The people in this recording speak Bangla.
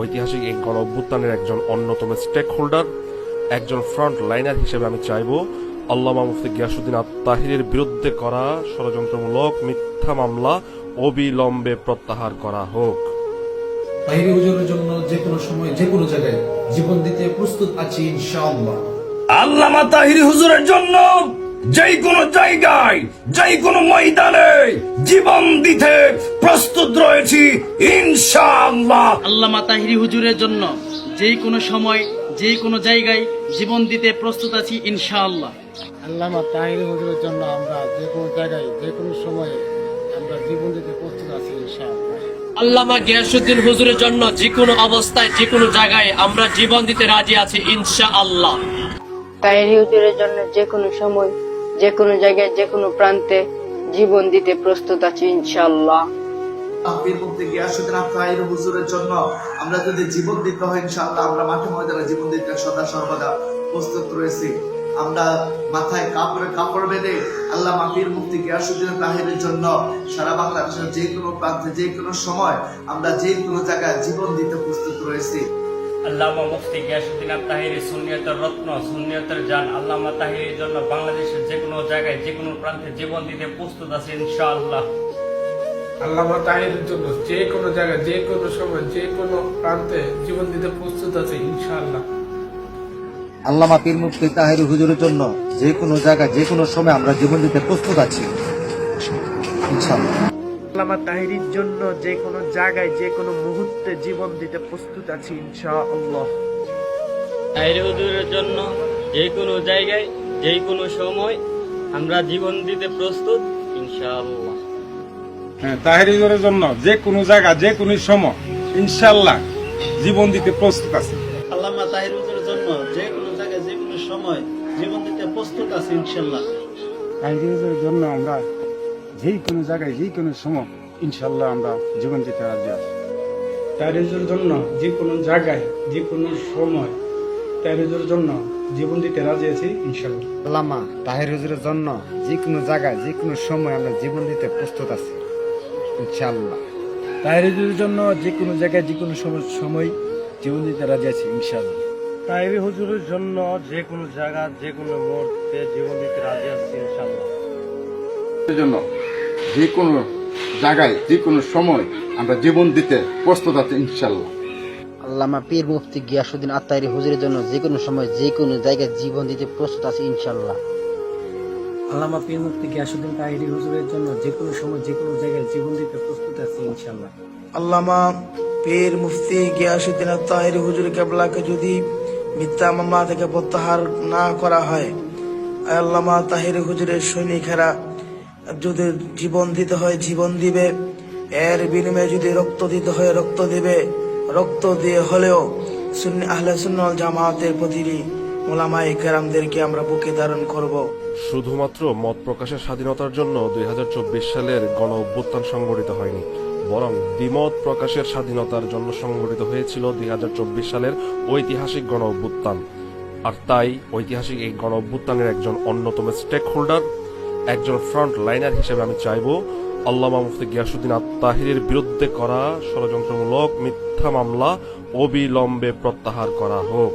ঐতিহাসিক এই গণ অভ্যুত্থানের একজন অন্যতম স্টেক হোল্ডার একজন ফ্রন্ট লাইনার হিসেবে আমি চাইব আল্লামা মুফতি গিয়াসুদ্দিন আত্মাহিরের বিরুদ্ধে করা ষড়যন্ত্রমূলক মিথ্যা মামলা অবিলম্বে প্রত্যাহার করা হোক। তাহিরি হুজুরের জন্য যে কোনো সময় যে কোনো জায়গায় জীবন দিতে প্রস্তুত আছি ইনশাআল্লাহ। আল্লামা তাহিরি হুজুরের জন্য যেই কোনো জায়গায় যেই কোনো ময়দানে জীবন দিতে প্রস্তুত রয়েছি ইনশাআল্লাহ। আল্লামা তাহিরি হুজুরের জন্য যেই কোনো সময় যেই কোনো জায়গায় জীবন দিতে প্রস্তুত আছি ইনশাআল্লাহ। আল্লামা তাহির হুজুরের জন্য আমরা যে কোনো জায়গায় যে কোনো সময়ে আমরা জীবন দিতে প্রস্তুত আছি ইনশাআল্লাহ। আল্লামা গিয়াসুদ্দিন হুজুরের জন্য যে কোনো অবস্থায় যে কোনো জায়গায় আমরা জীবন দিতে রাজি আছি ইনশা আল্লাহ হুজুরের জন্য যে কোনো সময় যে কোনো জায়গায় যে কোনো প্রান্তে জীবন দিতে প্রস্তুত আছি, ইনশাআল্লাহ। আমির মুক্তি গিয়াসুদ্দিন আফতাহির হুজুরের জন্য আমরা যদি জীবন দিতে হয়, ইনশাআল্লাহ, আমরা মাঠে ময়দানে জীবন দিতে সদা সর্বদা প্রস্তুত রয়েছি। আমরা মাথায় কাপড়ে কাপড় বেঁধে আল্লাহ মাফির মুক্তি গিয়াসুদ্দিন তাহিরের জন্য সারা বাংলাদেশের যে কোনো প্রান্তে, যে কোনো সময় আমরা যে কোনো জায়গায় জীবন দিতে প্রস্তুত রয়েছি। আল্লামা মুফতি গিয়াসুদ্দিন তাহিরি সুন্নিয়তের রত্ন সুন্নিয়তের জান আল্লামা তাহিরির জন্য বাংলাদেশের যে কোনো জায়গায় যে কোনো প্রান্তে জীবন দিতে প্রস্তুত আছে ইনশাআল্লাহ। আল্লামা তাহিরের জন্য যে কোনো জায়গায় যে কোনো সময় যে কোনো প্রান্তে জীবন দিতে প্রস্তুত আছে ইনশাআল্লাহ। আল্লামা পীর মুফতি তাহির হুজুরের জন্য যে কোনো জায়গায় যে কোনো সময় আমরা জীবন দিতে প্রস্তুত আছি। ইনশাআল্লাহ। আল্লামা তাহিরির জন্য যে কোনো জায়গায় যে কোনো মুহূর্তে জীবন দিতে প্রস্তুত আছি ইনশাআল্লাহ। তাহিরি হুজুরের জন্য যে কোনো জায়গায় যে কোনো সময় আমরা জীবন দিতে প্রস্তুত ইনশাআল্লাহ। হ্যাঁ তাহিরের জন্য যে কোনো জায়গা যে কোনো সময় ইনশাআল্লাহ জীবন দিতে প্রস্তুত আছে। আল্লামা তাহির হুজুরের জন্য যে কোনো জায়গায় যে কোনো সময় জীবন দিতে প্রস্তুত আছি ইনশাআল্লাহ। তাহিরের জন্য আমরা যেই কোনো জায়গায় যেই কোনো সময় ইনশাল্লাহ আমরা জীবন দিতে রাজি আছি। তাহিরের জন্য যে কোনো জায়গায় যে কোনো সময় তাহিরের জন্য জীবন দিতে রাজি আছি ইনশাআল্লাহ। আল্লামা তাহির হুজুরের জন্য যে কোনো জায়গায় যে কোনো সময় আমরা জীবন দিতে প্রস্তুত আছি ইনশাআল্লাহ। তাহিরের জন্য যে কোনো জায়গায় যে কোনো সময় সময় জীবন দিতে রাজি আছি ইনশাআল্লাহ। তাহিরি হুজুরের জন্য যে কোনো জায়গা যে কোনো মুহূর্তে জীবন দিতে রাজি আছি ইনশাআল্লাহ। জন্য যে কোনো জায়গায় যে কোনো সময় আমরা জীবন দিতে প্রস্তুত আছি ইনশাল্লাহ আল্লামা পীর মুফতি গিয়াসুদ্দিন আত্মাহির হুজুরের জন্য যে কোনো সময় যে কোনো জায়গায় জীবন দিতে প্রস্তুত আছে ইনশাল্লাহ আল্লামা পীর মুফতি গিয়াসুদ্দিন তাহিরি হুজুরের জন্য যে কোনো সময় যে কোনো জায়গায় জীবন দিতে প্রস্তুত আছি ইনশাআল্লাহ। আল্লামা পীর মুফতি গিয়াসুদ্দিন তাহির হুজুর কেবলাকে যদি মিথ্যা মামলা থেকে প্রত্যাহার না করা হয় আল্লামা তাহির হুজুরের সৈনিকেরা যদি জীবন দিতে হয়, জীবন দিবে। এর বিনিময়ে যদি রক্ত দিতে হয়, রক্ত দিবে। রক্ত দিয়ে হলেও সুন্নি, আহলে সুন্নাল জামাতের প্রতিটি ওলামায়ে কেরামদেরকে আমরা বুকে ধারণ করব। শুধুমাত্র মত প্রকাশের স্বাধীনতার জন্য দুই হাজার চব্বিশ সালের গণ অভ্যুত্থান সংগঠিত হয়নি, বরং দ্বিমত প্রকাশের স্বাধীনতার জন্য সংগঠিত হয়েছিল দুই হাজার চব্বিশ সালের ঐতিহাসিক গণ অভ্যুত্থান। আর তাই ঐতিহাসিক এই গণ অভ্যুত্থানের একজন অন্যতম স্টেক হোল্ডার একজন ফ্রন্ট লাইনার হিসেবে আমি চাইব আল্লামা মুফতি গিয়াসুদ্দিন আত্মাহিরের বিরুদ্ধে করা ষড়যন্ত্রমূলক মিথ্যা মামলা অবিলম্বে প্রত্যাহার করা হোক।